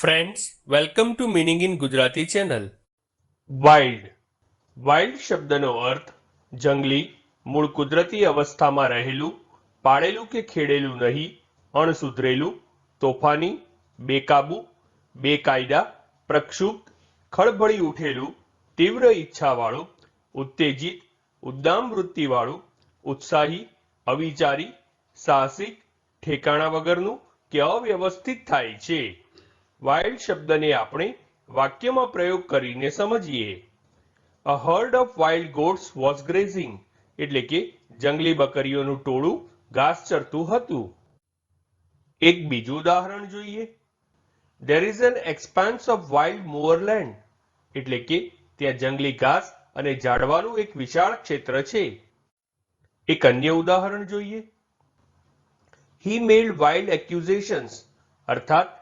Friends welcome to meaning in Gujarati channel wild wild શબ્દનો અર્થ જંગલી, મૂળ કુદરતી અવસ્થામાં રહેલું, પાળેલું કે ખેડેલું નહીં, અણસુધરેલું, તોફાની, બેકાબુ, બેકાયદા, પ્રક્ષુબ્ધ, ખળભળી ઉઠેલું, તીવ્ર ઈચ્છાવાળું, ઉત્તેજિત, ઉદ્દામ વૃત્તિવાળું, ઉત્સાહી, અવિચારી, સાહસિક, ઠેકાણા વગરનું કે અવ્યવસ્થિત થાય છે. વાઇલ્ડ શબ્દને આપણે વાક્યમાં પ્રયોગ કરીને સમજીએ. A herd of wild goats was grazing એટલે કે જંગલી બકરીઓનું ટોળું ઘાસ ચરતું હતું. એક બીજું ઉદાહરણ જોઈએ. There is an expanse of wild moorland એટલે કે ત્યાં જંગલી ઘાસ અને ઝાડવાનું એક વિશાળ ક્ષેત્ર છે. એક અન્ય ઉદાહરણ જોઈએ. હી મેડ વાઇલ્ડ એક્યુઝેશન્સ અર્થાત